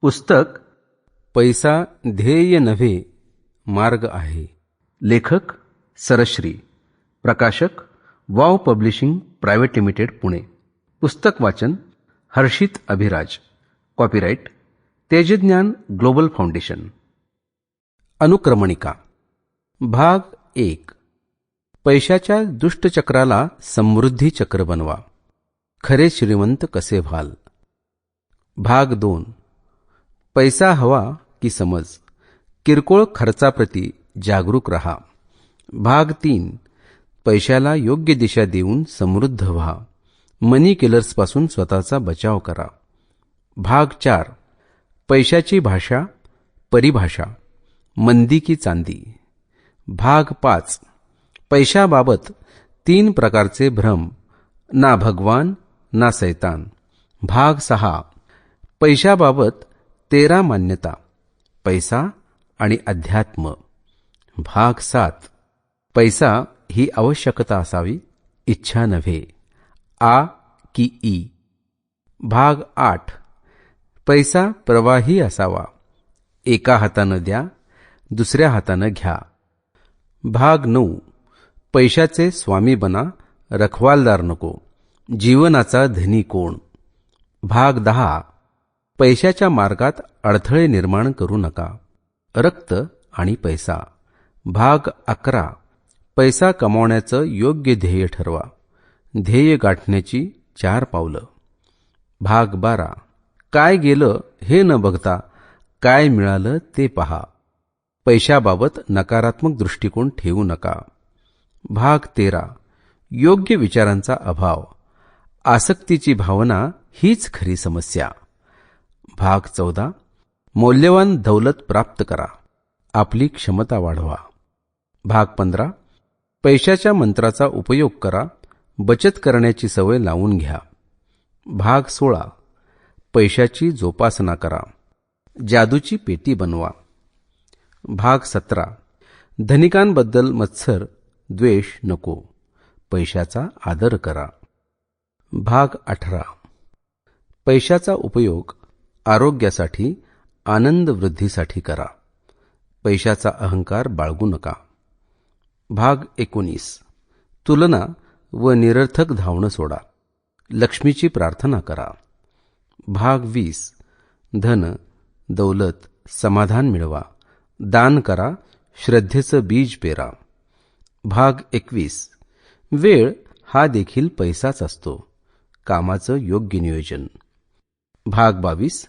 पुस्तक पैसा ध्येय नव्हे मार्ग आहे. लेखक सरश्री प्रकाशक wow publishing private limited Pune. पुस्तक वाचन Harshit Abhiraj. Copyright Tejgyan global foundation. अनुक्रमणिका. भाग एक. पैशाच्या दुष्टचक्राला समृद्धी चक्र बनवा. खरे श्रीमंत कसे व्हाल? भाग दोन. पैसा हवा की समज. किरकोळ खर्चाप्रती जागरूक रहा. भाग तीन. पैशाला योग्य दिशा देऊन समृद्ध व्हा. मनी किलर्सपासून स्वतःचा बचाव करा. भाग चार. पैशाची भाषा परिभाषा. मंदी की चांदी. भाग पाच. पैशाबाबत तीन प्रकारचे भ्रम. ना भगवान ना सैतान. भाग सहा. पैशाबाबत तेरा मान्यता पैसा आणि अध्यात्म. भाग सात. पैसा ही आवश्यकता असावी इच्छा नव्हे. आ की ई. भाग आठ. पैसा प्रवाही असावा. एका हातानं द्या दुसऱ्या हातानं घ्या. भाग नऊ. पैशाचे स्वामी बना रखवालदार नको. जीवनाचा धनी कोण. भाग दहा. पैशाच्या मार्गात अडथळे निर्माण करू नका. रक्त आणि पैसा. भाग अकरा. पैसा कमावण्याचं योग्य ध्येय ठरवा. ध्येय गाठण्याची चार पावलं. भाग बारा. काय गेलं हे न बघता काय मिळालं ते पहा. पैशाबाबत नकारात्मक दृष्टिकोन ठेवू नका. भाग तेरा. योग्य विचारांचा अभाव. आसक्तीची भावना हीच खरी समस्या. भाग चौदा. मौल्यवान दौलत प्राप्त करा. आपली क्षमता वाढवा. भाग पंधरा. पैशाच्या मंत्राचा उपयोग करा. बचत करण्याची सवय लावून घ्या. भाग सोळा. पैशाची जोपासना करा. जादूची पेटी बनवा. भाग सतरा. धनिकांबद्दल मत्सर द्वेष नको. पैशाचा आदर करा. भाग अठरा. पैशाचा उपयोग आरोग्यासाठी आनंद वृद्धीसाठी करा. पैशाचा अहंकार बाळगू नका. भाग एकोणीस. तुलना व निरर्थक धावणं सोडा. लक्ष्मीची प्रार्थना करा. भाग वीस. धन दौलत समाधान मिळवा. दान करा श्रद्धेचं बीज पेरा. भाग एकवीस. वेळ हा देखील पैसाच असतो. कामाचं योग्य नियोजन. भाग बावीस.